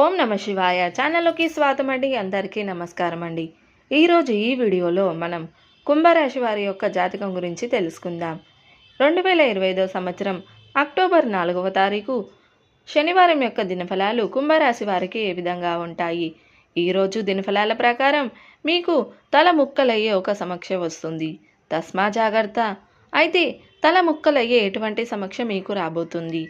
ఓం నమ శివాయ. ఛానల్లోకి స్వాగతం అండి. అందరికీ నమస్కారం అండి. ఈరోజు ఈ వీడియోలో మనం కుంభరాశి వారి యొక్క జాతకం గురించి తెలుసుకుందాం. రెండు వేల ఇరవై ఐదో సంవత్సరం అక్టోబర్ నాలుగవ తారీఖు శనివారం యొక్క దినఫలాలు కుంభరాశి వారికి ఏ విధంగా ఉంటాయి? ఈరోజు దినఫలాల ప్రకారం మీకు తల ముక్కలయ్యే ఒక సమక్ష వస్తుంది. తస్మా జాగ్రత్త. అయితే తల ముక్కలయ్యే ఎటువంటి సమక్ష మీకు రాబోతుంది?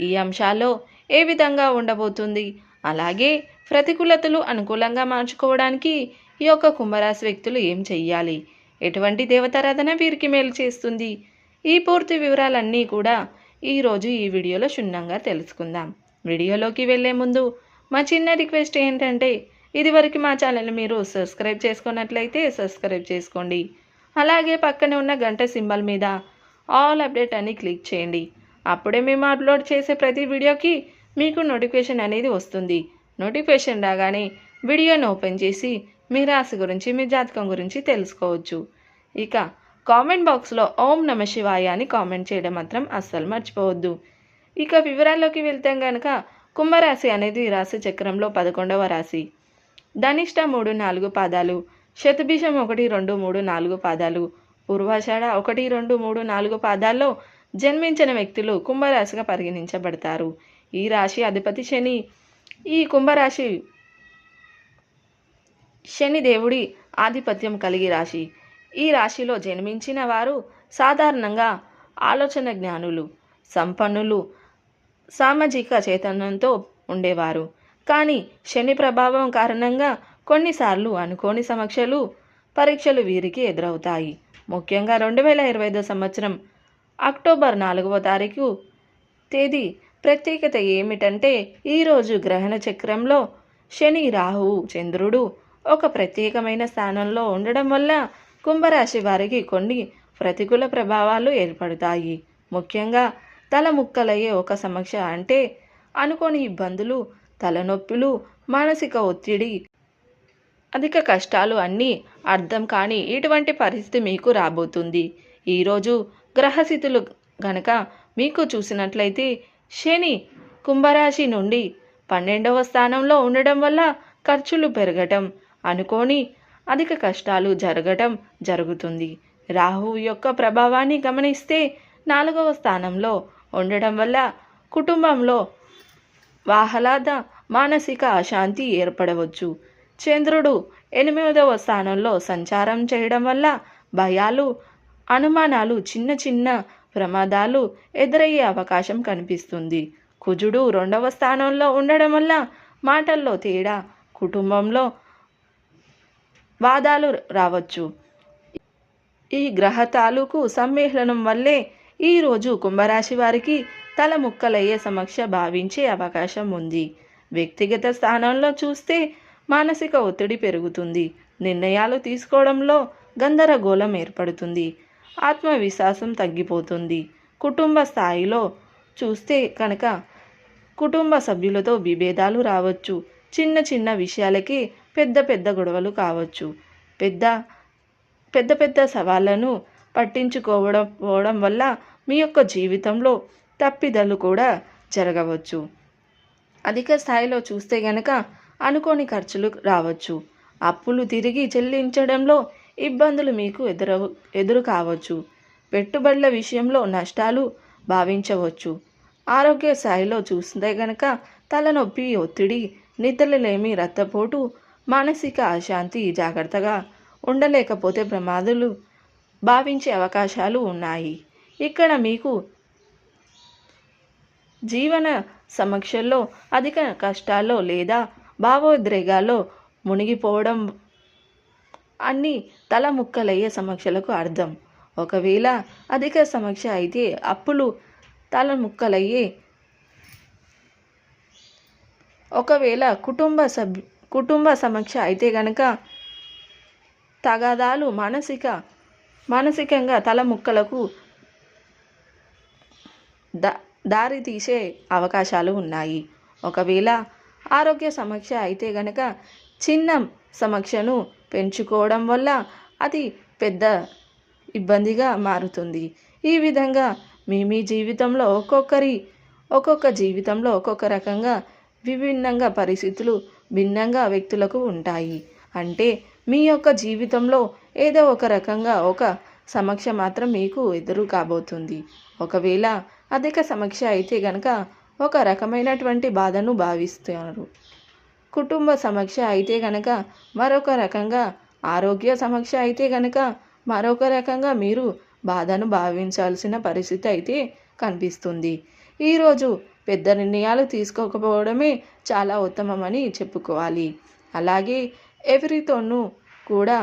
ఈ అంశాల్లో ఏ విధంగా ఉండబోతుంది? అలాగే ప్రతికూలతలు అనుకూలంగా మార్చుకోవడానికి ఈ యొక్క కుంభరాశి వ్యక్తులు ఏం చెయ్యాలి? ఎటువంటి దేవతారాధన వీరికి మేలు చేస్తుంది? ఈ పూర్తి వివరాలన్నీ కూడా ఈరోజు ఈ వీడియోలో క్షుణ్ణంగా తెలుసుకుందాం. వీడియోలోకి వెళ్ళే ముందు మా చిన్న రిక్వెస్ట్ ఏంటంటే ఇదివరకు మా ఛానల్ మీరు సబ్స్క్రైబ్ చేసుకున్నట్లయితే సబ్స్క్రైబ్ చేసుకోండి. అలాగే పక్కనే ఉన్న గంట సింబల్ మీద ఆల్ అప్డేట్ అని క్లిక్ చేయండి. అప్పుడే మేము అప్లోడ్ చేసే ప్రతి వీడియోకి మీకు నోటిఫికేషన్ అనేది వస్తుంది. నోటిఫికేషన్ రాగానే వీడియోను ఓపెన్ చేసి మీ రాశి గురించి మీ జాతకం గురించి తెలుసుకోవచ్చు. ఇక కామెంట్ బాక్స్లో ఓం నమ శివాయ అని కామెంట్ చేయడం మాత్రం అస్సలు మర్చిపోవద్దు. ఇక వివరాల్లోకి వెళ్తే కనుక కుంభరాశి అనేది రాశి చక్రంలో పదకొండవ రాశి. ధనిష్ట మూడు నాలుగు పాదాలు శతభిషం ఒకటి రెండు మూడు నాలుగు పాదాలు పూర్వాషాఢ ఒకటి రెండు మూడు నాలుగు పాదాల్లో జన్మించిన వ్యక్తులు కుంభరాశిగా పరిగణించబడతారు. ఈ రాశి అధిపతి శని. ఈ కుంభరాశి శని దేవుడి ఆధిపత్యం కలిగి రాశి. ఈ రాశిలో జన్మించిన వారు సాధారణంగా ఆలోచన జ్ఞానులు సంపన్నులు సామాజిక చైతన్యంతో ఉండేవారు. కానీ శని ప్రభావం కారణంగా కొన్నిసార్లు అనుకోని సమస్యలు పరీక్షలు వీరికి ఎదురవుతాయి. ముఖ్యంగా రెండు వేల ఇరవై ఐదో సంవత్సరం అక్టోబర్ నాలుగవ తారీఖు తేదీ ప్రత్యేకత ఏమిటంటే ఈరోజు గ్రహణ చక్రంలో శని రాహువు చంద్రుడు ఒక ప్రత్యేకమైన స్థానంలో ఉండడం వల్ల కుంభరాశి వారికి కొన్ని ప్రతికూల ప్రభావాలు ఏర్పడతాయి. ముఖ్యంగా తల ముక్కలయ్యే ఒక సమస్య అంటే అనుకోని ఇబ్బందులు తలనొప్పులు మానసిక ఒత్తిడి అధిక కష్టాలు అన్నీ అర్థం కాని ఇటువంటి పరిస్థితి మీకు రాబోతుంది. ఈరోజు గ్రహస్థితులు గనక మీకు చూసినట్లయితే శని కుంభరాశి నుండి పన్నెండవ స్థానంలో ఉండడం వల్ల ఖర్చులు పెరగటం అనుకోని అధిక కష్టాలు జరగటం జరుగుతుంది. రాహువు యొక్క ప్రభావాన్ని గమనిస్తే నాలుగవ స్థానంలో ఉండడం వల్ల కుటుంబంలో వాహ్లాద మానసిక అశాంతి ఏర్పడవచ్చు. చంద్రుడు ఎనిమిదవ స్థానంలో సంచారం చేయడం వల్ల భయాలు అనుమానాలు చిన్న చిన్న ప్రమాదాలు ఎదురయ్యే అవకాశం కనిపిస్తుంది. కుజుడు రెండవ స్థానంలో ఉండడం వల్ల మాటల్లో తేడా కుటుంబంలో వాదాలు రావచ్చు. ఈ గ్రహ తాలూకు సమ్మేళనం వల్లే ఈరోజు కుంభరాశి వారికి తల ముక్కలయ్యే సమక్ష భావించే అవకాశం ఉంది. వ్యక్తిగత స్థానంలో చూస్తే మానసిక ఒత్తిడి పెరుగుతుంది. నిర్ణయాలు తీసుకోవడంలో గందరగోళం ఏర్పడుతుంది. ఆత్మవిశ్వాసం తగ్గిపోతుంది. కుటుంబ స్థాయిలో చూస్తే కనుక కుటుంబ సభ్యులతో విభేదాలు రావచ్చు. చిన్న చిన్న విషయాలకి పెద్ద పెద్ద గొడవలు కావచ్చు. పెద్ద పెద్ద పెద్ద సవాళ్ళను పట్టించుకోవడం పోవడం వల్ల మీ యొక్క జీవితంలో తప్పిదలు కూడా జరగవచ్చు. అధిక స్థాయిలో చూస్తే గనక అనుకోని ఖర్చులు రావచ్చు. అప్పులు తిరిగి చెల్లించడంలో ఇబ్బందులు మీకు ఎదురు ఎదురు కావచ్చు. పెట్టుబడుల విషయంలో నష్టాలు భావించవచ్చు. ఆరోగ్య స్థాయిలో చూస్తే గనక తలనొప్పి ఒత్తిడి నిద్రలేమి రక్తపోటు మానసిక అశాంతి జాగ్రత్తగా ఉండలేకపోతే ప్రమాదాలు భావించే అవకాశాలు ఉన్నాయి. ఇక్కడ మీకు జీవన సమక్షంలో అధిక కష్టాల్లో లేదా భావోద్రేగాల్లో మునిగిపోవడం అన్ని తల ముక్కలయ్యే సమస్యలకు అర్థం. ఒకవేళ అధిక సమస్య అయితే అప్పులు తల ముక్కలయ్యే ఒకవేళ కుటుంబ సభ్యు కుటుంబ సమస్య అయితే గనక తగాదాలు మానసిక మానసికంగా తల ముక్కలకు దా దారి తీసే అవకాశాలు ఉన్నాయి. ఒకవేళ ఆరోగ్య సమస్య అయితే గనక చిన్న సమస్యను పెంచుకోవడం వల్ల అది పెద్ద ఇబ్బందిగా మారుతుంది. ఈ విధంగా మీ మీ జీవితంలో ఒక్కొక్కరి ఒక్కొక్క జీవితంలో ఒక్కొక్క రకంగా విభిన్నంగా పరిస్థితులు భిన్నంగా వ్యక్తులకు ఉంటాయి. అంటే మీ యొక్క జీవితంలో ఏదో ఒక రకంగా ఒక సమస్య మాత్రం మీకు ఎదురు కాబోతుంది. ఒకవేళ అధిక సమస్య అయితే గనక ఒక రకమైనటువంటి బాధను భావిస్తారు. కుటుంబ సమస్య అయితే గనక మరొక రకంగా ఆరోగ్య సమస్య అయితే గనక మరొక రకంగా మీరు బాధను భావించాల్సిన పరిస్థితి అయితే కనిపిస్తుంది. ఈరోజు పెద్ద నిర్ణయాలు తీసుకోకపోవడమే చాలా ఉత్తమమని చెప్పుకోవాలి. అలాగే ఎవరితోనూ కూడా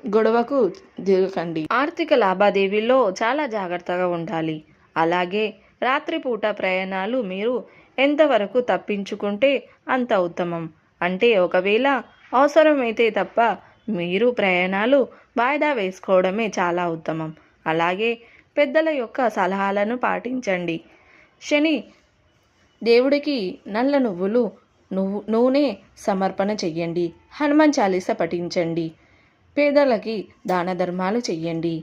గొడవకు దిగకండి ఆర్థిక లావాదేవీల్లో చాలా జాగ్రత్తగా ఉండాలి. అలాగే రాత్రిపూట ప్రయాణాలు మీరు ఎంతవరకు తప్పించుకుంటే అంత ఉత్తమం. అంటే ఒకవేళ అవసరమైతే తప్ప మీరు ప్రయాణాలు వాయిదా వేసుకోవడమే చాలా ఉత్తమం. అలాగే పెద్దల యొక్క సలహాలను పాటించండి. శని దేవుడికి నల్ల నువ్వులు నువ్వు నూనె సమర్పణ చెయ్యండి. హనుమాన్ చాలీస పఠించండి. పేదలకి దాన ధర్మాలు చెయ్యండి.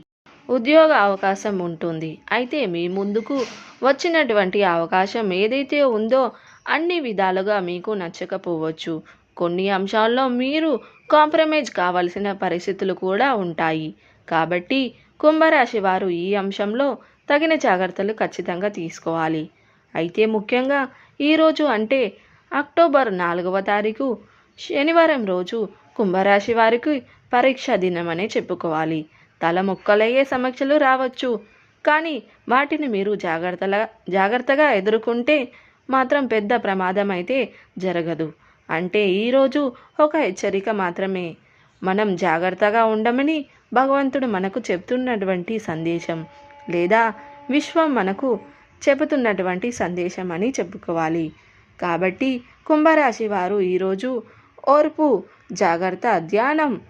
ఉద్యోగ అవకాశం ఉంటుంది. అయితే మీ ముందుకు వచ్చినటువంటి అవకాశం ఏదైతే ఉందో అన్ని విధాలుగా మీకు నచ్చకపోవచ్చు. కొన్ని అంశాల్లో మీరు కాంప్రమైజ్ కావాల్సిన పరిస్థితులు కూడా ఉంటాయి. కాబట్టి కుంభరాశి వారు ఈ అంశంలో తగిన జాగ్రత్తలు ఖచ్చితంగా తీసుకోవాలి. అయితే ముఖ్యంగా ఈరోజు అంటే అక్టోబర్ నాలుగవ తారీఖు శనివారం రోజు కుంభరాశి వారికి పరీక్ష దినమనే చెప్పుకోవాలి. తల మొక్కలయ్యే సమస్యలు రావచ్చు. కానీ వాటిని మీరు జాగ్రత్తగా జాగ్రత్తగా ఎదుర్కొంటే మాత్రం పెద్ద ప్రమాదం అయితే జరగదు. అంటే ఈరోజు ఒక హెచ్చరిక మాత్రమే. మనం జాగ్రత్తగా ఉండమని భగవంతుడు మనకు చెప్తున్నటువంటి సందేశం లేదా విశ్వం మనకు చెబుతున్నటువంటి సందేశం అని చెప్పుకోవాలి. కాబట్టి కుంభరాశి వారు ఈరోజు ఓర్పు జాగ్రత్త ధ్యానం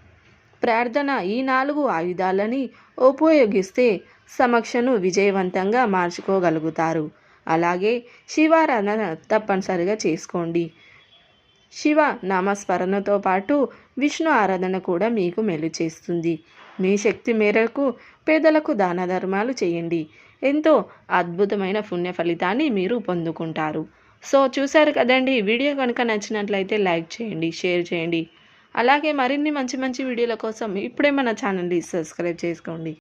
ప్రార్థన ఈ నాలుగు ఆయుధాలని ఉపయోగిస్తే సమక్షను విజయవంతంగా మార్చుకోగలుగుతారు. అలాగే శివారాధన తప్పనిసరిగా చేసుకోండి. శివ నామస్మరణతో పాటు విష్ణు ఆరాధన కూడా మీకు మేలు చేస్తుంది. మీ శక్తి మేరకు పేదలకు దాన ధర్మాలు చేయండి. ఎంతో అద్భుతమైన పుణ్య ఫలితాన్ని మీరు పొందుకుంటారు. సో చూశారు కదండి వీడియో కనుక నచ్చినట్లయితే లైక్ చేయండి షేర్ చేయండి. అలాగే మరిన్ని మంచి మంచి వీడియోల కోసం ఇప్పుడే మన ఛానల్ని సబ్స్క్రైబ్ చేసుకోండి.